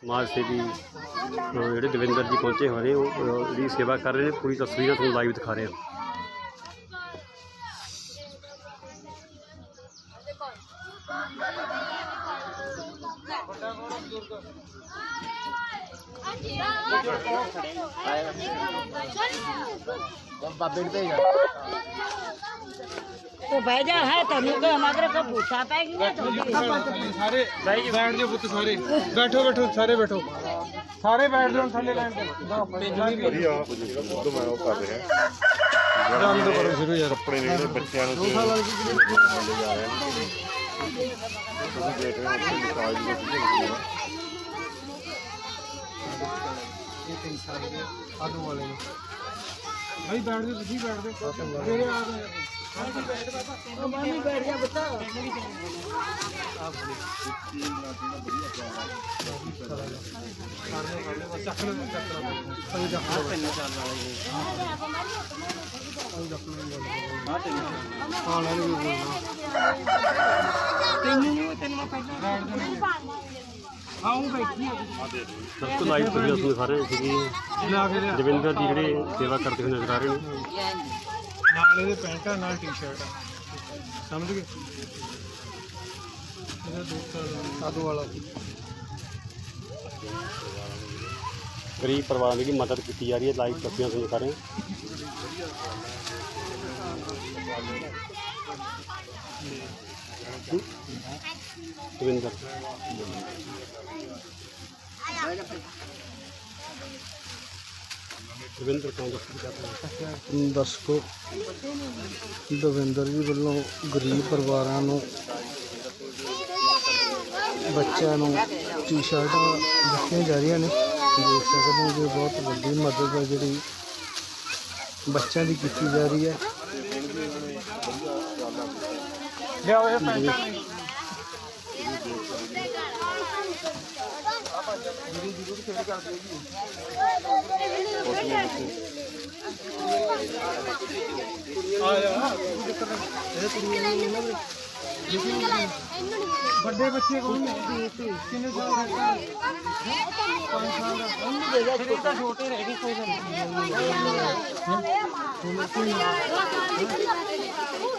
ਸਮਾਜ ਸੇਵੀ ਅ, ਜਿਹੜੇ ਦਵਿੰਦਰ ਜੀ ਪਹੁੰਚੇ ਹੋਏ ਨੇ ਉਹ ਅ, ਜਿਹੜੀ ਸੇਵਾ ਕਰ ਰਹੇ ਨੇ ਪੂਰੀ ਤਸਵੀਰਾਂ ਤੁਹਾਨੂੰ ਲਾਈਵ ਦਿਖਾ ਰਹੇ ਹਾਂ। तो बह जा है तनु के हमारे को पूछा पाएगी ना तो ਸਾਰੇ ਬੈਠ ਜਾਓ ਪੁੱਤ ਸਾਰੇ ਬੈਠੋ ਬੈਠੋ ਸਾਰੇ ਬੈਠੋ ਸਾਰੇ ਬੈਠ ਜਾਓ ਥੱਲੇ ਲਾਈਨ ਤੇ ਵਧੀਆ ਉਦੋਂ ਮੈਂ ਉਹ ਕਰ ਰਿਹਾ ਕੰਮ ਤੋਂ ਕਰੋ ਸ਼ੁਰੂ ਯਾਰ ਕੱਪੜੇ ਨੇ ਜਿਹੜੇ ਬੱਚਿਆਂ ਨੂੰ ਤੇ ਲੈ ਜਾ ਰਹੇ ਨੇ ਤੁਸੀਂ ਦੇਖ ਰਹੇ ਹੋ ਕਿ ਮਿਸਾਲ ਦੀ ਚੀਜ਼ਾਂ ਹੁੰਦੀਆਂ ਆਦੂ ਵਾਲੇ ਨੂੰ ਭਾਈ ਬੈਠ ਜਾਓ ਤੁਸੀਂ ਬੈਠ ਜਾਓ ਮੇਰੇ ਆ ਗਏ ਮਾਮੀ ਬੈਠ ਜਾ ਬੱਤਾ ਤੁਸੀਂ ਸਾਰੇ ਜਵਿੰਦਰ ਜੀ ਜਿਹੜੇ ਸੇਵਾ ਕਰਦੇ ਹੋਏ ਨਜ਼ਰ ਆ ਰਹੇ ਨੇ ਨਾਲ ਇਹਦੇ ਪੈਂਟ ਆ ਨਾਲ ਟੀ-ਸ਼ਰਟ ਆ ਸਮਝ ਗਏ ਇਹਦਾ ਦੋਸਤ ਸਾਧੂ ਵਾਲਾ ਗਰੀਬ ਪਰਿਵਾਰਾਂ ਦੀ ਜਿਹੜੀ ਮਦਦ ਕੀਤੀ ਜਾ ਰਹੀ ਹੈ ਲਾਈਵ ਤਸਵੀਰਾਂ ਤੁਹਾਨੂੰ ਦਿਖਾ ਰਹੇ ਹਾਂ ਦਵਿੰਦਰ ਦਵਿੰਦਰ ਦਰਸ਼ਕੋ ਜੀ ਵੱਲੋਂ ਗਰੀਬ ਪਰਿਵਾਰਾਂ ਨੂੰ ਬੱਚਿਆਂ ਨੂੰ ਟੀ-ਸ਼ਰਟਾਂ ਦਿੱਤੀਆਂ ਜਾ ਰਹੀਆਂ ਨੇ। ਦੇਖ ਸਕਦੇ ਹੋ ਕਿ ਬਹੁਤ ਵੱਡੀ ਮਦਦ ਹੈ ਜਿਹੜੀ ਬੱਚਿਆਂ ਦੀ ਕੀਤੀ ਜਾ ਰਹੀ ਹੈ। ਲਿਆਓ ਇਹ ਪੈਂਟ। ਜਰੂਰ ਜਰੂਰ ਖੇਡ ਕਰ ਦਿਓ ਵੱਡੇ ਬੱਚੇ ਕੋਲ ਕਿੰਨੇ ਸਾਲ ਦਾ ਪੰਜ ਸਾਲ ਦਾ ਉਹਨੂੰ ਦੇ ਦੇ ਛੋਟਾ ਛੋਟੇ ਰਹਿ ਗਏ ਕੋਈ ਨਾ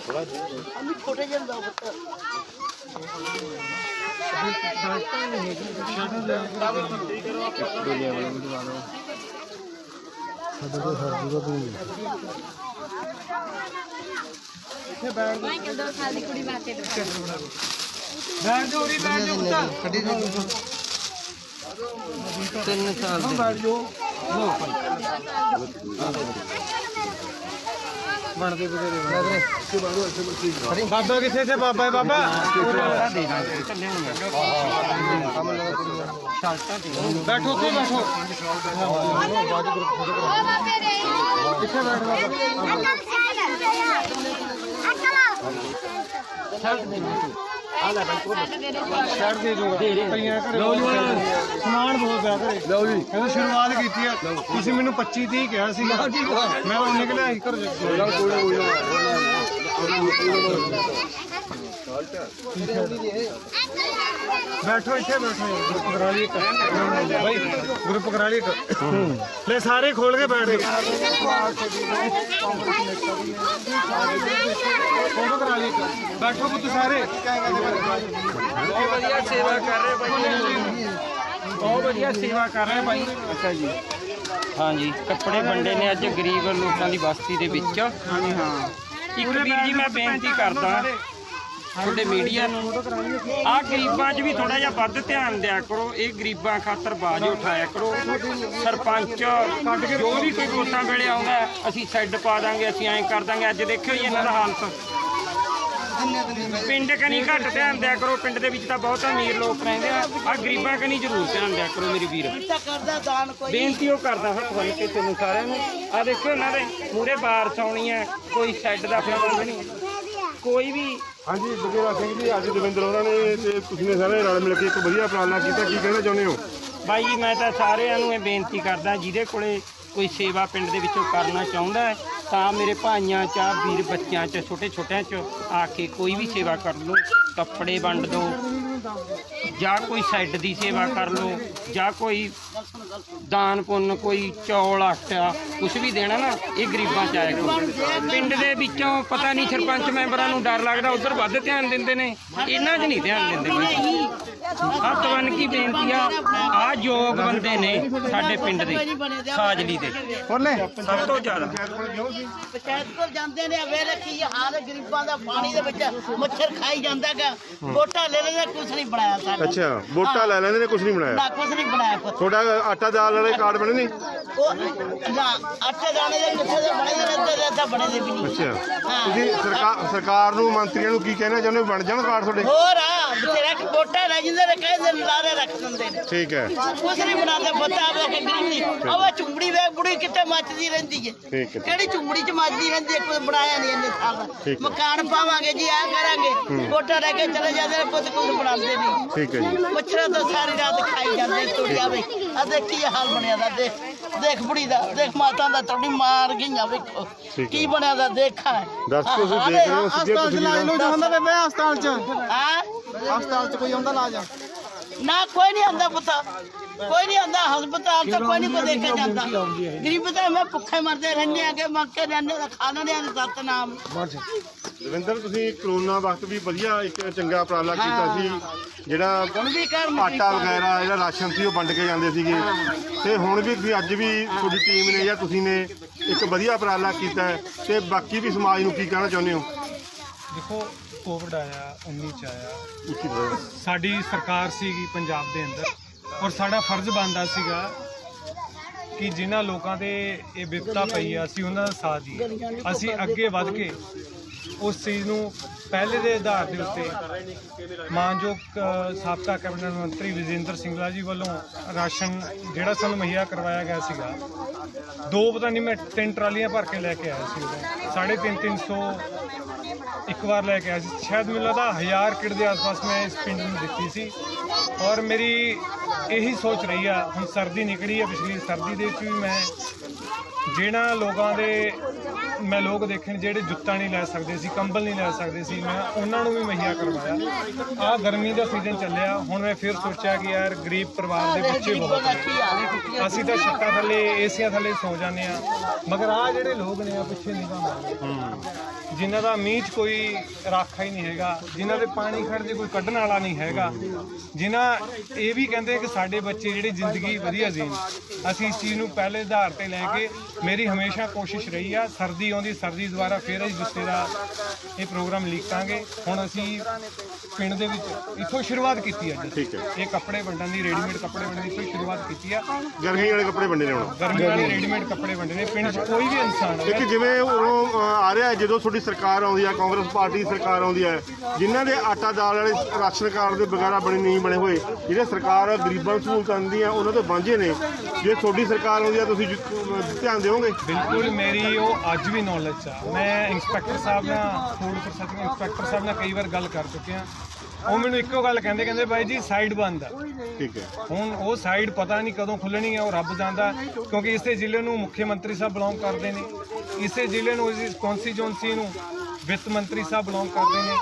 ਥੋੜਾ ਛੋਟੇ ਜਿਹਾ ਦਾ ਬੱਚਾ ਸਾਡੇ ਕੋਲ ਹਰ ਜਗ੍ਹਾ ਤੋਂ ਹੀ ਇੱਥੇ ਬੈਠ ਜਾ ਮੈਂ ਦੋ ਸਾਲ ਦੀ। ਕੁੜੀ ਵਾਸਤੇ ਬੈਠ ਜਾ ਉਰੀ ਬੈਠ ਜਾ ਪੁੱਤਾ ਕੱਢੀ ਦੇ ਤਿੰਨ ਸਾਲ ਦੇ ਬੈਠ ਜਾਓ ਲੋ ਬਣਦੇ ਬਗੇਰੇ ਬਣਦੇ। ਬਾਬਾ ਕਿੱਥੇ ਥੇ ਬਾਬਾ ਹੈ ਬਾਬਾ। ਬੈਠੋ ਉੱਥੇ ਬੈਠੋ। ਕਿੱਥੇ ਬੈਠ ਬਾਬਾ ਛੱਡ ਦੇ ਦੂੰਗਾ ਪਈਆਂ ਘਰੇ ਸਮਾਨ ਬਹੁਤ ਪਿਆ ਘਰੇ ਲਓ ਜੀ ਕਹਿੰਦਾ ਸ਼ੁਰੂਆਤ ਕੀਤੀ ਆ ਤੁਸੀਂ ਮੈਨੂੰ 25 30 ਕਿਹਾ ਸੀ ਮੈਂ ਉਹਨੇ ਕਿ ਸੀ ਘਰ ਜਾ ਬੈਠੋ ਇੱਥੇ ਬੈਠੋ ਗਰੁੱਪ ਕਰਾ ਲਈ ਬਾਈ ਗਰੁੱਪ ਕਰਾ ਲਈ ਇੱਕ ਲੈ ਸਾਰੇ ਖੋਲ ਕੇ ਬੈਠ ਜਾਓ ਫੋਟੋ ਕਰਾ ਲਈ ਬੈਠੋ ਪੁੱਤ ਸਾਰੇ। ਬਹੁਤ ਵਧੀਆ ਸੇਵਾ ਕਰ ਰਹੇ ਬਾਈ ਬਹੁਤ ਵਧੀਆ ਸੇਵਾ ਕਰ ਰਹੇ ਬਾਈ ਅੱਛਾ ਜੀ। ਹਾਂਜੀ ਕੱਪੜੇ ਵੰਡੇ ਨੇ ਅੱਜ ਗਰੀਬ ਲੋਕਾਂ ਦੀ ਬਸਤੀ ਦੇ ਵਿੱਚ। ਹਾਂਜੀ ਹਾਂ। ਇੱਕ ਵੀਰ ਜੀ ਮੈਂ ਬੇਨਤੀ ਕਰਦਾ ਤੁਹਾਡੇ ਮੀਡੀਆ ਨੂੰ। ਆਹ ਗਰੀਬਾਂ 'ਚ ਵੀ ਥੋੜਾ ਜਿਹਾ ਵੱਧ ਧਿਆਨ ਦਿਆ ਕਰੋ। ਇਹ ਗਰੀਬਾਂ ਖਾਤਰ ਬਾਜ਼ ਉਠਾਇਆ ਕਰੋ। ਸਰਪੰਚ ਜੋ ਵੀ ਕੋਈ ਵੋਟਾਂ ਵੇਲੇ ਆਉਂਦਾ ਅਸੀਂ ਸੈੱਡ ਪਾ ਦਾਂਗੇ ਅਸੀਂ ਐਂ ਕਰ ਦਾਂਗੇ। ਅੱਜ ਦੇਖਿਓ ਜੀ ਇਹਨਾਂ ਦਾ ਹਾਲਤ। ਪਿੰਡ ਕਨੀ ਘੱਟ ਧਿਆਨ ਦਿਆ ਕਰੋ ਪਿੰਡ ਦੇ ਵਿੱਚ ਤਾਂ ਬਹੁਤ ਅਮੀਰ ਲੋਕ ਰਹਿੰਦੇ ਆ। ਆ ਗਰੀਬਾਂ ਕਨੀ ਜ਼ਰੂਰ ਧਿਆਨ ਦਿਆ ਕਰੋ ਮੇਰੇ ਵੀਰ। ਬੇਨਤੀ ਉਹ ਕਰਦਾ ਹੱਥ ਬੰਨ ਕੇ ਤੁਹਾਨੂੰ ਸਾਰਿਆਂ ਨੂੰ। ਆ ਦੇਖੋ ਇਹਨਾਂ ਦੇ ਮੂਰੇ ਬਾਰਸ ਆਉਣੀ ਹੈ ਕੋਈ ਸ਼ੈੱਡ ਦਾ ਪ੍ਰਬੰਧ ਨਹੀਂ। ਕੋਈ ਵੀ ਹਾਂਜੀ ਬਗੇਰਾ ਸਿੰਘ ਜੀ ਅੱਜ ਦਵਿੰਦਰ ਹੋਰਾਂ ਨੇ ਤੇ ਤੁਸੀਂ ਨੇ ਸਾਰੇ ਰਲ ਮਿਲ ਕੇ ਇੱਕ ਵਧੀਆ ਪ੍ਰਾਰਥਨਾ ਕੀਤਾ। ਕੀ ਕਹਿਣਾ ਚਾਹੁੰਦੇ ਹੋ? ਬਾਈ ਜੀ ਮੈਂ ਤਾਂ ਸਾਰਿਆਂ ਨੂੰ ਇਹ ਬੇਨਤੀ ਕਰਦਾ ਜਿਹਦੇ ਕੋਲੇ ਕੋਈ ਸੇਵਾ ਪਿੰਡ ਦੇ ਵਿੱਚੋਂ ਕਰਨਾ ਚਾਹੁੰਦਾ ਹੈ ਤਾਂ ਮੇਰੇ ਭਾਈਆਂ ਚ ਆ, ਵੀਰ ਬੱਚਿਆਂ ਚ ਛੋਟੇ ਛੋਟਿਆਂ ਚ ਆ ਕੇ ਕੋਈ ਵੀ ਸੇਵਾ ਕਰ ਲਓ। ਕੱਪੜੇ ਵੰਡ ਦਿਓ ਜਾਂ ਕੋਈ ਸੈੱਡ ਦੀ ਸੇਵਾ ਕਰ ਲਓ ਜਾਂ ਕੋਈ ਦਾਨ ਪੁੰਨ ਕੋਈ ਚੌਲ ਆਟਾ ਕੁਝ ਵੀ ਦੇਣਾ ਨਾ ਇਹ ਗਰੀਬਾਂ ਚ ਆਇਆ ਕਰੋ। ਪਿੰਡ ਦੇ ਵਿੱਚੋਂ ਪਤਾ ਨਹੀਂ ਸਰਪੰਚ ਮੈਂਬਰਾਂ ਨੂੰ ਡਰ ਲੱਗਦਾ ਉਧਰ ਵੱਧ ਧਿਆਨ ਦਿੰਦੇ ਨੇ। ਇਹਨਾਂ 'ਚ ਨਹੀਂ ਧਿਆਨ ਦਿੰਦੇ। ਕੋਈ ਹੱਥ ਬੰਨ ਕੀ ਬੇਨਤੀ ਆ ਆ ਯੋਗ ਬੰਦੇ ਨੇ ਸਾਡੇ ਪਿੰਡ ਦੇ ਸਾਜਲੀ ਦੇ। ਬੋਲੇ ਸਭ ਤੋਂ ਜ਼ਿਆਦਾ। ਪੰਚਾਇਤ ਕੋਲ ਜਾਂਦੇ ਨੇ ਵੇ ਰੱਖੀ ਹਾਲ ਗਰੀਬਾਂ ਦਾ ਪਾਣੀ ਦੇ ਵਿੱਚ ਮੱਛਰ ਖਾਈ ਜਾਂਦਾਗਾ ਵੋਟਾਂ ਲੈ ਲੈਂਦੇ ਕੁਝ ਨਹੀਂ ਬਣਾਇਆ ਸਾਡਾ ਅੱਛਾ ਵੋਟਾਂ ਲੈ ਲੈਂਦੇ ਨੇ ਕੁਝ ਨਹੀਂ ਬਣਾਇਆ? ਨਾ ਕੁਝ ਨਹੀਂ ਬਣਾਇਆ। ਤੁਹਾਡਾ ਆਟਾ ਦਾਲ ਵਾਲੇ ਕਾਰਡ ਬਣੇ ਨੇ ਉਹ ਨਾ ਅੱਠੇ ਦਾਣੇ ਦੇ ਕਿੱਥੇ ਦੇ ਬਣੇ ਦੇ ਨੇ ਤੇ ਇੱਥੇ ਬਣੇ ਦੇ ਵੀ ਨਹੀਂ। ਅੱਛਾ। ਤੁਸੀਂ ਸਰਕਾਰ ਸਰਕਾਰ ਨੂੰ ਮੰਤਰੀਆਂ ਨੂੰ ਕੀ ਕਹਿਣਾ ਚਾਹੁੰਦੇ ਹੋ? ਬਣ ਜਾਣ ਕਾਰਡ ਤੁਹਾਡੇ? ਹੋਰ ਆ ਬਤੇਰਾ ਕਿ ਵੋਟਾਂ ਲੈ ਜਾਂਦੇ ਨੇ ਕਹਿੰਦੇ ਨੇ ਲਾਰੇ ਰੱਖ ਦਿੰਦੇ ਨੇ। ਠੀਕ ਹੈ। ਕੁਝ ਨਹੀਂ ਬਣਾਉਂਦੇ ਪਤਾ ਵੇ ਕਿ ਗਰੀਬੀ ਉਹ ਚੁੰਬੜੀ ਵੇ ਬੁੜੀ ਕਿੱਥੇ ਮੱਚਦੀ ਰਹਿੰਦੀ ਹੈ? ਠੀਕ ਹੈ ਕਿਹੜੀ ਚੁੰਬੜੀ ਚ ਮੱਚਦੀ ਰਹਿੰਦੀ ਹੈ? ਕੋਈ ਬਣਾਇਆ ਨਹੀਂ ਇਹਨੇ ਸਾਲ ਦਾ। ਮਕਾਨ ਪਾਵਾਂਗੇ ਜੀ ਆ ਕਰਾਂਗੇ। ਵੋਟਾਂ ਲੈ ਕੇ ਚਲੇ ਜਾਂਦੇ ਨੇ ਪੁੱਤ ਕੁਝ ਬਣਾਉਂਦੇ ਨਹੀਂ। ਠੀਕ ਹੈ ਜੀ। ਮੱਛਰਾਂ ਤੋਂ ਸਾਰੀ ਰਾਤ ਖਾਈ ਜਾਂਦੇ ਤੁਰਿਆ ਵੇ। ਆ ਦੇਖ ਕੀ ਹਾਲ ਬਣਿਆ ਦਾ ਦੇਖ। ਦੇਖ ਬੁੜੀ ਦਾ ਦੇਖ ਮਾਤਾ ਦਾ ਤੁਹਾਡੀ ਮਾਰ ਗਈਆਂ ਵੇਖੋ। ਕੀ ਬਣਿਆ ਦਾ ਦੇਖਾ। ਦਰਸ਼ਕੋ ਤੁਸੀਂ ਦੇਖ ਰਹੇ ਹੋ ਚ ਇਲਾਜ ਤਸਵੀਰਾਂ ਲੋ ਹੁੰਦਾ ਬੇਬੇ ਹਸਪਤਾਲ ਚ। ਹਾਂ? ਹਸਪਤਾਲ ਚ ਕੋਈ ਆਉਂਦਾ ਇਲਾਜ? ਨਾ ਕੋਈ ਨਹੀਂ ਆਂਦਾ ਪੁੱਤਾ। ਕੋਈ ਨਹੀਂ ਆਂਦਾ ਹਸਪਤਾਲ ਤੋਂ ਕੋਈ ਨਹੀਂ ਕੋ ਦੇਖਿਆ ਜਾਂਦਾ। ਗਰੀਬ ਤਾਂ ਮੈਂ ਭੁੱਖੇ ਮਰਦੇ ਰਹਿੰਦੇ ਆ ਕਿ ਮੰਗ ਕੇ ਰਹਿੰਦੇ ਖਾਣਾ ਨਹੀਂ ਆਂਦਾ ਸਤ ਨਾਮ। ਰਵਿੰਦਰ ਤੁਸੀਂ ਕਰੋਨਾ ਵਕਤ ਵੀ ਵਧੀਆ ਇੱਕ ਚੰਗਾ ਉਪਰਾਲਾ ਕੀਤਾ ਸੀ। ਜਿਹੜਾ ਹੁਣ ਵੀ ਕਰ ਆਟਾ ਵਗੈਰਾ ਜਿਹੜਾ ਰਾਸ਼ਨ ਸੀ ਉਹ ਵੰਡ ਕੇ ਜਾਂਦੇ ਸੀਗੇ। ਤੇ ਹੁਣ ਵੀ ਤੁਸੀਂ ਅੱਜ ਵੀ ਤੁਹਾਡੀ ਟੀਮ ਨੇ ਜਾਂ ਤੁਸੀਂ ਨੇ ਇੱਕ ਵਧੀਆ ਉਪਰਾਲਾ ਕੀਤਾ ਤੇ ਬਾਕੀ ਵੀ ਸਮਾਜ ਨੂੰ ਕੀ ਕਹਿਣਾ ਚਾਹੁੰਦੇ ਹੋ? ਦੇਖੋ ਕੋਵਿਡ ਆਇਆ 19 ਚ ਆਇਆ। ਸਾਡੀ ਸਰਕਾਰ ਸੀਗੀ ਪੰਜਾਬ ਦੇ ਅੰਦਰ ਔਰ ਸਾਡਾ ਫਰਜ਼ ਬਣਦਾ ਸੀਗਾ ਕਿ ਜਿਨ੍ਹਾਂ ਲੋਕਾਂ ਤੇ ਇਹ ਵਿਪਤਾ ਪਈ ਆ ਅਸੀਂ ਉਹਨਾਂ ਦਾ ਸਾਥ ਦਈਏ। ਅਸੀਂ ਅੱਗੇ ਵੱਧ ਕੇ ਉਸ ਚੀਜ਼ ਨੂੰ ਪਹਿਲੇ ਦੇ ਆਧਾਰ ਦੇ ਉੱਤੇ ਮਾਨਯੋਗ ਸਾਬਕਾ ਕੈਬਨਿਟ ਮੰਤਰੀ ਵਿਜੇਂਦਰ ਸਿੰਗਲਾ ਜੀ ਵੱਲੋਂ ਰਾਸ਼ਨ ਜਿਹੜਾ ਸਾਨੂੰ ਮੁਹੱਈਆ ਕਰਵਾਇਆ ਗਿਆ ਸੀਗਾ ਦੋ ਪਤਾ ਨਹੀਂ ਮੈਂ ਤਿੰਨ ਟਰਾਲੀਆਂ ਭਰ ਕੇ ਲੈ ਕੇ ਆਇਆ ਸੀ ਉਦੋਂ। ਸਾਢੇ ਤਿੰਨ ਤਿੰਨ ਸੌ ਇੱਕ ਵਾਰ ਲੈ ਕੇ ਆਇਆ ਸੀ। ਸ਼ਾਇਦ ਮੈਨੂੰ ਲੱਗਦਾ ਹਜ਼ਾਰ ਕਿੱਟ ਦੇ ਆਸ-ਪਾਸ ਮੈਂ ਇਸ ਪਿੰਡ ਨੂੰ ਦਿੱਤੀ ਸੀ। ਔਰ ਮੇਰੀ ਇਹੀ ਸੋਚ ਰਹੀ ਆ, ਹੁਣ ਸਰਦੀ ਨਿਕਲੀ ਆ, ਪਿਛਲੀ ਸਰਦੀ ਦੇ ਵਿੱਚ ਵੀ ਮੈਂ ਜਿਹੜਾ ਲੋਕਾਂ ਦੇ ਮੈਂ ਲੋਕ ਦੇਖਣ ਜਿਹੜੇ ਜੁੱਤਾ ਨਹੀਂ ਲੈ ਸਕਦੇ ਸੀ, ਕੰਬਲ ਨਹੀਂ ਲੈ ਸਕਦੇ ਸੀ, ਮੈਂ ਉਹਨਾਂ ਨੂੰ ਵੀ ਮੁਹੱਈਆ ਕਰਵਾਇਆ। ਆ ਗਰਮੀ ਦਾ ਸੀਜ਼ਨ ਚੱਲਿਆ, ਹੁਣ ਮੈਂ ਫਿਰ ਸੋਚਿਆ ਕਿ ਯਾਰ ਗਰੀਬ ਪਰਿਵਾਰ ਦੇ ਬੱਚੇ ਬਹੁਤ ਨੇ। ਅਸੀਂ ਤਾਂ ਛੱਤਾਂ ਥੱਲੇ, ਏਸੀਆਂ ਥੱਲੇ ਸੌ ਜਾਂਦੇ ਆ। ਮਗਰ ਆ ਜਿਹੜੇ ਲੋਕ ਨੇ ਆ ਪਿੱਛੇ ਨਿਗਾਹ ਮਾਰੋ ਜਿਨ੍ਹਾਂ ਦਾ ਮੀਂਹ 'ਚ ਕੋਈ ਰਾਖਾ ਹੀ ਨਹੀਂ ਹੈਗਾ ਜਿਨ੍ਹਾਂ ਦੇ ਪਾਣੀ ਖੜ ਜੇ ਕੋਈ ਕੱਢਣ ਵਾਲਾ ਨਹੀਂ ਹੈਗਾ ਜਿਨ੍ਹਾਂ ਇਹ ਵੀ ਕਹਿੰਦੇ ਕਿ ਸਾਡੇ ਬੱਚੇ ਜਿਹੜੀ ਜ਼ਿੰਦਗੀ ਵਧੀਆ ਜੀਣ ਅਸੀਂ ਇਸ ਚੀਜ਼ ਨੂੰ ਪਹਿਲੇ ਆਧਾਰ ਤੇ ਲੈ ਕੇ ਮੇਰੀ ਹਮੇਸ਼ਾ ਕੋਸ਼ਿਸ਼ ਰਹੀ ਆ ਸਰਦੀ ਆਉਂਦੀ ਸਰਦੀ ਦੁਆਰਾ ਫੇਰ ਅਸੀਂ ਗੁੱਸੇ ਦਾ ਇਹ ਪ੍ਰੋਗਰਾਮ ਲਿਖਾਂਗੇ ਹੁਣ ਅਸੀਂ ਪਿੰਡ ਦੇ ਵਿੱਚ ਇੱਥੋਂ ਸ਼ੁਰੂਆਤ ਕੀਤੀ ਅੱਜ ਠੀਕ ਹੈ। ਇਹ ਕੱਪੜੇ ਵੰਡਣ ਦੀ ਰੈਡੀਮੇਡ ਕੱਪੜੇ ਵੰਡਣ ਦੀ ਇੱਥੋਂ ਸ਼ੁਰੂਆਤ ਕੀਤੀ ਆ। ਗਰਮੀ ਵਾਲੇ ਕੱਪੜੇ ਵੰਡੇ ਨੇ ਹੁਣ। ਗਰਮੀ ਵਾਲੇ ਰੈਡੀਮੇਡ ਕੱਪੜੇ ਵੰਡਣੇ ਪਿੰਡ 'ਚ ਕੋਈ ਵੀ ਇਨਸਾਨ ਹੈ ਜਿਵੇਂ ਅ, ਆ ਰਿਹਾ ਜਦੋਂ ਤੁਹਾਡੀ ਸਰਕਾਰ ਆਉਂਦੀ ਹੈ ਕਾਂਗਰਸ ਪਾਰਟੀ ਦੀ ਸਰਕਾਰ ਆਉਂਦੀ ਹੈ ਜਿਨ੍ਹਾਂ ਦੇ ਆਟਾ ਦਾਲ ਵਾਲੇ ਰਾਸ਼ਨ ਕਾਰਡ ਦੇ ਵਗੈਰਾ ਬਣੇ ਨਹੀਂ ਬਣੇ ਹੋਏ ਜਿਹੜੇ ਸਰਕਾਰ ਗਰੀਬਾਂ ਨੂੰ ਸਹੂਲਤਾਂ ਦਿੰਦੀ ਆ ਉਹਨਾਂ ਤੋਂ ਵਾਂਝੇ ਨੇ। ਜੇ ਤੁਹਾਡੀ ਸਰਕਾਰ ਆਉਂਦੀ ਹੈ ਤੁਸੀਂ ਧਿਆਨ ਦਿਓਗੇ? ਬਿਲਕੁਲ ਮੇਰੀ ਉਹ ਅੱਜ ਵੀ ਨੌਲੇਜ ਆ। ਮੈਂ ਇੰਸਪੈਕਟਰ ਸਾਹਿਬ ਨਾਲ ਫੂਡ ਪ੍ਰੋਸੈਸਿੰਗ ਇੰਸਪੈਕਟਰ ਸਾਹਿਬ ਨਾਲ ਕਈ ਵਾਰ ਗੱਲ ਕਰ ਚੁੱਕਿਆ ਉਹ ਮੈਨੂੰ ਇੱਕੋ ਗੱਲ ਕਹਿੰਦੇ ਕਹਿੰਦੇ ਬਾਈ ਜੀ ਸਾਈਡ ਬੰਦ ਆ। ਠੀਕ ਹੈ। ਹੁਣ ਉਹ ਸਾਈਡ ਪਤਾ ਨਹੀਂ ਕਦੋਂ ਖੁੱਲਣੀ ਹੈ ਉਹ ਰੱਬ ਜਾਣਦਾ ਕਿਉਂਕਿ ਇਸੇ ਜ਼ਿਲ੍ਹੇ ਨੂੰ ਮੁੱਖ ਮੰਤਰੀ ਸਾਹਿਬ ਬਿਲੋਂਗ ਕਰਦੇ ਨੇ। ਇਸੇ ਜ਼ਿਲ੍ਹੇ ਨੂੰ ਇਸ ਕੌਂਸਟੀਚੁਐਂਸੀ ਨੂੰ ਵਿੱਤ ਮੰਤਰੀ ਸਾਹਿਬ ਬਿਲੋਂਗ ਕਰਦੇ ਨੇ।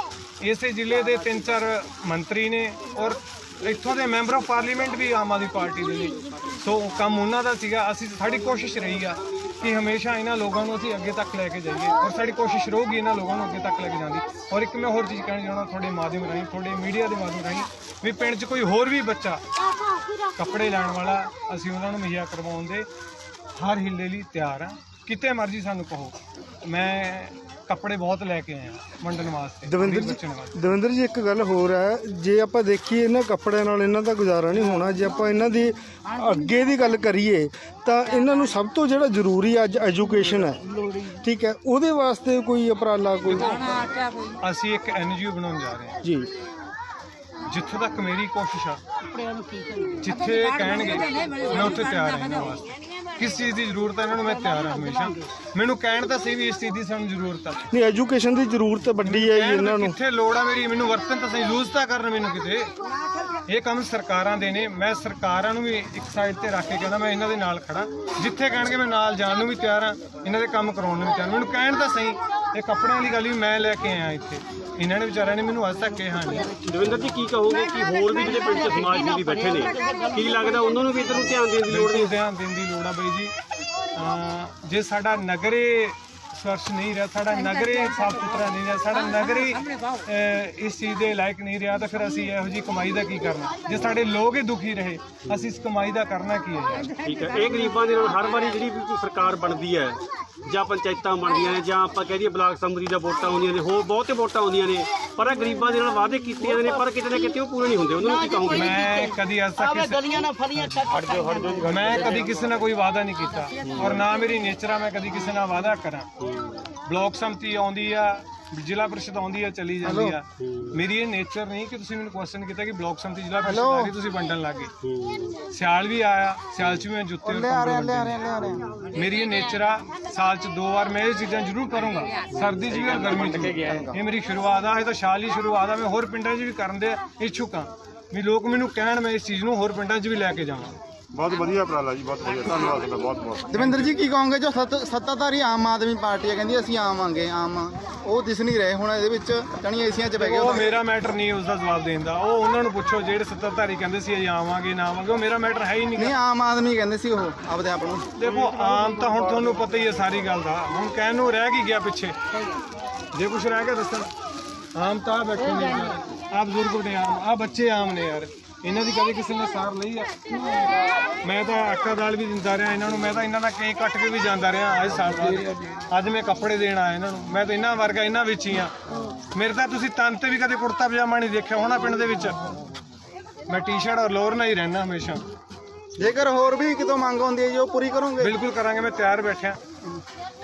ਇਸੇ ਜ਼ਿਲ੍ਹੇ ਦੇ ਤਿੰਨ ਚਾਰ ਮੰਤਰੀ ਨੇ ਔਰ ਇੱਥੋਂ ਦੇ ਮੈਂਬਰ ਆਫ ਪਾਰਲੀਮੈਂਟ ਵੀ ਆਮ ਆਦਮੀ ਪਾਰਟੀ ਦੇ ਨੇ। ਸੋ ਕੰਮ ਉਹਨਾਂ ਦਾ ਸੀਗਾ। ਅਸੀਂ ਸਾਡੀ ਕੋਸ਼ਿਸ਼ ਰਹੀ ਆ ਕਿ ਹਮੇਸ਼ਾ ਇਹਨਾਂ ਲੋਕਾਂ ਨੂੰ ਅਸੀਂ ਅੱਗੇ ਤੱਕ ਲੈ ਕੇ ਜਾਈਏ ਔਰ ਸਾਡੀ ਕੋਸ਼ਿਸ਼ ਰਹੂਗੀ ਇਹਨਾਂ ਲੋਕਾਂ ਨੂੰ ਅੱਗੇ ਤੱਕ ਲੈ ਕੇ ਜਾਣ ਦੀ। ਔਰ ਇੱਕ ਮੈਂ ਹੋਰ ਚੀਜ਼ ਕਹਿਣਾ ਚਾਹੁੰਦਾ ਤੁਹਾਡੇ ਮਾਧਿਅਮ ਰਾਹੀਂ, ਤੁਹਾਡੇ ਮੀਡੀਆ ਦੇ ਮਾਧਿਅਮ ਰਾਹੀਂ ਵੀ ਪਿੰਡ 'ਚ ਕੋਈ ਹੋਰ ਵੀ ਬੱਚਾ ਕੱਪੜੇ ਲੈਣ ਵਾਲਾ ਅਸੀਂ ਉਹਨਾਂ ਨੂੰ ਮੁਹੱਈਆ ਕਰਵਾਉਣ ਦੇ ਹਰ ਹਿੱਲੇ ਲਈ ਤਿਆਰ ਆ। ਕਿਤੇ ਮਰਜ਼ੀ ਸਾਨੂੰ ਕਹੋ। ਮੈਂ ਕੱਪੜੇ ਬਹੁਤ ਲੈ ਕੇ ਆਇਆ ਵੰਡਣ ਵਾਸਤੇ ਦਵਿੰਦਰ ਗਰੀਬ ਬੱਚਿਆਂ ਵਾਸਤੇ। ਜੀ ਦਵਿੰਦਰ ਜੀ ਇੱਕ ਗੱਲ ਹੋਰ ਹੈ ਜੇ ਆਪਾਂ ਦੇਖੀਏ ਇਹਨਾਂ ਕੱਪੜਿਆਂ ਨਾਲ ਇਹਨਾਂ ਦਾ ਗੁਜ਼ਾਰਾ ਨਹੀਂ ਹੋਣਾ ਜੇ ਆਪਾਂ ਇਹਨਾਂ ਦੀ ਅੱਗੇ ਦੀ ਗੱਲ ਕਰੀਏ ਤਾਂ ਇਹਨਾਂ ਨੂੰ ਸਭ ਤੋਂ ਜਿਹੜਾ ਜ਼ਰੂਰੀ ਅੱਜ ਐਜੂਕੇਸ਼ਨ ਹੈ ਠੀਕ ਹੈ ਉਹਦੇ ਵਾਸਤੇ ਕੋਈ ਉਪਰਾਲਾ ਕੋਈ ਅਸੀਂ ਇੱਕ ਐਨਜੀਓ ਬਣਾਉਣ ਜਾ ਰਹੇ ਹਾਂ। ਜੀ। ਜਿੱਥੇ ਤੱਕ ਮੇਰੀ ਕੋਸ਼ਿਸ਼ ਆ ਜਿੱਥੇ ਕਹਿਣਗੇ ਮੈਂ ਉੱਥੇ ਤਿਆਰ ਹਾਂ ਇਹਨਾਂ ਵਾਸਤੇ। ਕਿਸ ਚੀਜ਼ ਦੀ ਜ਼ਰੂਰਤ ਹੈ ਇਹਨਾਂ ਨੂੰ ਮੈਂ ਤਿਆਰ ਹਾਂ ਹਮੇਸ਼ਾ। ਮੈਨੂੰ ਕਹਿਣ ਤਾਂ ਸਹੀ ਵੀ ਇਸ ਚੀਜ਼ ਦੀ ਸਾਨੂੰ ਜ਼ਰੂਰਤ ਆ। ਨਹੀਂ ਐਜੂਕੇਸ਼ਨ ਦੀ ਜ਼ਰੂਰਤ ਵੱਡੀ ਹੈ ਜੀ ਇਹਨਾਂ ਨੂੰ। ਕਿੱਥੇ ਲੋੜ ਆ ਮੇਰੀ ਮੈਨੂੰ ਵਰਤਨ ਤਾਂ ਸਹੀ ਯੂਜ਼ ਤਾਂ ਕਰਨ ਮੈਨੂੰ ਕਿਤੇ। ਇਹ ਕੰਮ ਸਰਕਾਰਾਂ ਦੇ ਨੇ। ਮੈਂ ਸਰਕਾਰਾਂ ਨੂੰ ਵੀ ਇੱਕ ਸਾਈਡ ਤੇ ਰੱਖ ਕੇ ਕਹਿੰਦਾ ਮੈਂ ਇਹਨਾਂ ਦੇ ਨਾਲ ਖੜਾ ਜਿੱਥੇ ਕਹਿਣਗੇ ਮੈਂ ਨਾਲ ਜਾਣ ਨੂੰ ਵੀ ਤਿਆਰ ਹਾਂ ਇਹਨਾਂ ਦੇ ਕੰਮ ਕਰਾਉਣ ਨੂੰ ਵੀ ਤਿਆਰ ਮੈਨੂੰ ਕਹਿਣ ਤਾਂ ਸਹੀ ਇਹ ਕੱਪੜਿਆਂ ਦੀ ਗੱਲ ਵੀ ਮੈਂ ਲੈ ਕੇ ਆਇਆ ਇੱਥੇ। ਇਹਨਾਂ ਨੇ ਵਿਚਾਰਿਆਂ ਨੇ ਮੈਨੂੰ ਅੱਜ ਤੱਕ ਕਿਹਾ ਨਹੀਂ। ਦਵਿੰਦਰ ਜੀ ਕੀ ਕਹੋਗੇ ਕਿ ਹੋਰ ਵੀ ਜਿਹੜੇ ਪਿੰਡ 'ਚ ਸਮਾਜ ਸੇਵੀ ਬੈਠੇ ਨੇ ਕੀ ਲੱਗਦਾ ਉਹਨਾਂ ਨੂੰ ਵੀ ਇੱਧਰ ਨੂੰ ਧਿਆਨ ਦੇਣ ਦੀ ਲੋੜ ਬਿਲਕੁਲ ਧਿਆਨ ਦੇਣ ਦੀ ਲੋੜ ਆ ਬਈ ਜੀ। ਜੇ ਸਾਡਾ ਨਗਰੇ ਸਵਰਸ਼ ਨਹੀਂ ਰਿਹਾ ਸਾਡਾ ਨਗਰੇ ਸਾਫ਼ ਸੁਥਰਾ ਨਹੀਂ ਰਿਹਾ ਸਾਡਾ ਨਗਰੇ ਇਸ ਚੀਜ਼ ਦੇ ਲਾਇਕ ਨਹੀਂ ਰਿਹਾ ਤਾਂ ਫਿਰ ਅਸੀਂ ਇਹੋ ਜੀ ਕਮਾਈ ਦਾ ਕੀ ਕਰਨਾ? ਜੇ ਸਾਡੇ ਲੋਕ ਹੀ ਦੁਖੀ ਰਹੇ ਅਸੀਂ ਇਸ ਕਮਾਈ ਦਾ ਕਰਨਾ ਕੀ ਹੈ ਠੀਕ ਹੈ ਇਹ ਗਰੀਬਾਂ ਦੇ ਨਾਲ ਹਰ ਵਾਰੀ ਜਿਹੜੀ ਵੀ ਜਾਂ ਪੰਚਾਇਤਾਂ ਬਣਦੀਆਂ ਨੇ ਜਾਂ ਆਪਾਂ ਕਹਿ ਦਈਏ ਬਲਾਕ ਸੰਮਤੀ ਦਾ ਵੋਟਾਂ ਆਉਂਦੀਆਂ ਨੇ ਹੋਰ ਬਹੁਤੇ ਵੋਟਾਂ ਆਉਂਦੀਆਂ ਨੇ ਪਰ ਇਹ ਗਰੀਬਾਂ ਦੇ ਨਾਲ ਵਾਅਦੇ ਕੀਤੇ ਜਾਂਦੇ ਨੇ ਪਰ ਕਿਤੇ ਨਾ ਕਿਤੇ ਉਹ ਪੂਰੇ ਨਹੀਂ ਹੁੰਦੇ। ਉਹਨਾਂ ਨੂੰ ਕੀ ਕਹੋਗੇ? ਮੈਂ ਕਦੀ ਅੱਜ ਤੱਕ ਆਵੇ ਕਿਸੇ ਗਲੀਆਂ ਨਾਲ ਫਰੀਆਂ ਕੱਟ ਮੈਂ ਕਦੀ ਕਿਸੇ ਨਾਲ ਕੋਈ ਵਾਅਦਾ ਨਹੀਂ ਕੀਤਾ। ਔਰ ਨਾ ਮੇਰੀ ਨੇਚਰ ਆ ਮੈਂ ਕਦੀ ਕਿਸੇ ਨਾਲ ਵਾਅਦਾ ਕਰਾਂ। ਬਲਾਕ ਸੰਮਤੀ ਆਉਂਦੀ ਆ ਜ਼ਿਲ੍ਹਾ ਪ੍ਰੀਸ਼ਦ ਆਉਂਦੀ ਆ ਚਲੀ ਜਾਂਦੀ ਆ। ਮੇਰੀ ਇਹ ਨੇਚਰ ਨਹੀਂ ਕਿ ਤੁਸੀਂ ਮੈਨੂੰ ਕੁਐਸਚਨ ਕੀਤਾ ਕਿ ਬਲਾਕ ਸੰਮਤੀ ਜ਼ਿਲ੍ਹਾ ਪ੍ਰੀਸ਼ਦ ਆ ਗਈ ਤੁਸੀਂ ਵੰਡਣ ਲੱਗੇ ਸਿਆਲ ਵੀ ਆਇਆ ਸਿਆਲ ਚ ਵੀ ਮੈਂ ਜੁੱਤੇ ਮੇਰੀ ਇਹ ਨੇਚਰ ਆ ਸਾਲ ਚ ਦੋ ਵਾਰ ਮੈਂ ਇਹ ਚੀਜ਼ਾਂ ਜ਼ਰੂਰ ਕਰੂੰਗਾ। ਸਰਦੀ ਚ ਵੀ ਔਰ ਗਰਮੀ ਚ ਵੀ। ਇਹ ਮੇਰੀ ਸ਼ੁਰੂਆਤ ਆ ਇਹ ਤਾਂ ਸ਼ਾਲ ਹੀ ਸ਼ੁਰੂਆਤ ਆ ਮੈਂ ਹੋਰ ਪਿੰਡਾਂ 'ਚ ਵੀ ਕਰਨ ਦੇ ਇੱਛੁਕ ਆ। ਵੀ ਲੋਕ ਮੈਨੂੰ ਕਹਿਣ ਮੈਂ ਇਸ ਚੀਜ਼ ਨੂੰ ਹੋਰ ਪਿੰਡਾਂ 'ਚ ਵੀ ਲੈ ਕੇ ਜਾਵਾਂ। ਬਹੁਤ ਵਧੀਆ ਉਪਰਾਲਾ ਜੀ ਬਹੁਤ ਵਧੀਆ। ਧੰਨਵਾਦ ਤੁਹਾਡਾ ਬਹੁਤ ਬਹੁਤ। ਦਵਿੰਦਰ ਜੀ ਕੀ ਕਹੋਗੇ? ਜੋ ਸੱਤ- ਸੱਤਾਧਾਰੀ ਆਮ ਆਦਮੀ ਪਾਰਟੀ ਹੈ ਕਹਿੰਦੀ ਅਸੀਂ ਆਵਾਂਗੇ ਆਮ ਆ। ਉਹ ਦਿਸ ਨਹੀਂ ਰਹੇ ਹੁਣ ਇਹਦੇ ਵਿੱਚ ਕਣੀ ਏਸੀਆਂ 'ਚ ਬਹਿ ਗਏ ਉਹ ਉਹ ਮੇਰਾ ਮੈਟਰ ਨਹੀਂ ਉਸ ਦਾ ਜਵਾਬ ਦੇਣ ਦਾ। ਉਹ ਉਹਨਾਂ ਨੂੰ ਪੁੱਛੋ ਜਿਹੜੇ ਸੱਤਾਧਾਰੀ ਕਹਿੰਦੇ ਸੀ ਅਸੀਂ ਆਵਾਂਗੇ ਨਾ ਆਵਾਂਗੇ ਉਹ ਮੇਰਾ ਮੈਟਰ ਹੈ ਹੀ ਨਹੀਂ। ਨਹੀਂ ਆਮ ਆਦਮੀ ਕਹਿੰਦੇ ਸੀ ਉਹ ਆਪਦੇ ਆਪ ਨੂੰ। ਦੇਖੋ ਆਮ ਤਾਂ ਹੁਣ ਤੁਹਾਨੂੰ ਪਤਾ ਹੀ ਹੈ ਸਾਰੀ ਗੱਲ ਦਾ। ਹੁਣ ਕਹਿਣ ਨੂੰ ਰਹਿ ਕੀ ਗਿਆ ਪਿੱਛੇ? ਜੇ ਕੁਝ ਰਹਿ ਗਿਆ ਦੱਸਣ। ਆਮ ਤਾਂ ਆਹ ਬੈਠੇ ਨੇ ਆ ਬਜ਼ੁਰਗ ਨੇ ਆਮ ਆ ਬੱਚੇ ਆਮ ਨੇ ਯਾਰ। ਇਹਨਾਂ ਦੀ ਕਦੇ ਕਿਸੇ ਨੇ ਸਾਰ ਲਈ ਆ। ਮੈਂ ਤਾਂ ਆਟਾ ਦਾਲ ਵੀ ਦਿੰਦਾ ਰਿਹਾ ਇਹਨਾਂ ਨੂੰ ਮੈਂ ਤਾਂ ਇਹਨਾਂ ਦਾ ਕੇਕ ਕੱਟ ਕੇ ਵੀ ਜਾਂਦਾ ਰਿਹਾ ਅੱਜ ਸਾਲ ਬਾਅਦ। ਅੱਜ ਮੈਂ ਕੱਪੜੇ ਦੇਣ ਆਇਆ ਇਹਨਾਂ ਨੂੰ। ਮੈਂ ਤਾਂ ਇਹਨਾਂ ਵਰਗਾ ਇਹਨਾਂ ਵਿੱਚ ਹੀ ਆ। ਮੇਰੇ ਤਾਂ ਤੁਸੀਂ ਤਨ ਤੇ ਵੀ ਕਦੇ ਕੁੜਤਾ ਪਜਾਮਾ ਨਹੀਂ ਦੇਖਿਆ ਹੋਣਾ ਪਿੰਡ ਦੇ ਵਿੱਚ। ਮੈਂ ਟੀ-ਸ਼ਰਟ ਔਰ ਲੋਅਰ ਨਾਲ ਹੀ ਰਹਿਣਾ ਹਮੇਸ਼ਾ। ਜੇਕਰ ਹੋਰ ਵੀ ਕਿਤੋਂ ਮੰਗ ਹੁੰਦੀ ਹੈ ਜੀ ਉਹ ਪੂਰੀ ਕਰੋਗੇ। ਬਿਲਕੁਲ ਕਰਾਂਗੇ ਮੈਂ ਤਿਆਰ ਬੈਠਿਆ।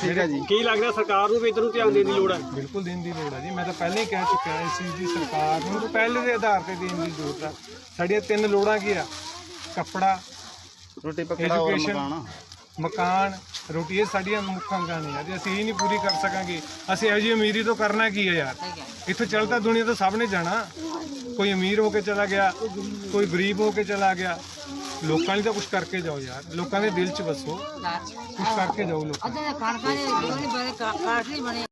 ਠੀਕ ਹੈ ਜੀ? ਕੀ ਲੱਗਦਾ ਸਰਕਾਰ ਨੂੰ ਵੀ ਇੱਧਰ ਨੂੰ ਧਿਆਨ ਦੇਣ ਦੀ ਲੋੜ ਹੈ? ਬਿਲਕੁਲ ਦੇਣ ਦੀ ਲੋੜ ਹੈ ਜੀ। ਮੈਂ ਤਾਂ ਪਹਿਲਾਂ ਹੀ ਕਹਿ ਚੁੱਕਿਆ ਇਸ ਚੀਜ਼ ਦੀ ਸਰਕਾਰ ਨੂੰ ਪਹਿਲੇ ਦੇ ਆਧਾਰ ਤੇ ਦੇਣ ਦੀ ਜ਼ਰੂਰਤ ਹੈ। ਸਾਡੀਆਂ ਤਿੰਨ ਲੋੜਾਂ ਕੀ ਆ? ਕੱਪੜਾ ਰੋਟੀ ਪਕੜਾ ਹੋਰ Education, ਮਕਾਨ ਮਕਾਨ ਰੋਟੀ ਇਹ ਸਾਡੀਆਂ ਮੁੱਖ ਅੰਗਾਂ ਨੇ ਯਾਰ ਜੇ। ਅਸੀਂ ਇਹ ਨਹੀਂ ਪੂਰੀ ਕਰ ਸਕਾਂਗੇ। ਅਸੀਂ ਇਹੋ ਜਿਹੀ ਅਮੀਰੀ ਤੋਂ ਕਰਨਾ ਕੀ ਹੈ ਯਾਰ? ਇੱਥੋਂ ਚੱਲਦਾ ਦੁਨੀਆ ਤੋਂ ਸਭ ਨੇ ਜਾਣਾ। ਕੋਈ ਅਮੀਰ ਹੋ ਕੇ ਚਲਾ ਗਿਆ ਕੋਈ ਗਰੀਬ ਹੋ ਕੇ ਚਲਾ ਗਿਆ। ਲੋਕਾਂ ਲਈ ਤਾਂ ਕੁਝ ਕਰਕੇ ਜਾਓ ਯਾਰ। ਲੋਕਾਂ ਦੇ ਦਿਲ 'ਚ ਵਸੋ। ਕੁਝ ਕਰਕੇ ਜਾਓ ਲੋਕਾਂ ਲਈ। ਅਜੇ ਕਣਕਾਂ ਦੇ ਬੜੇ ਕਾਠ ਬਣੇ।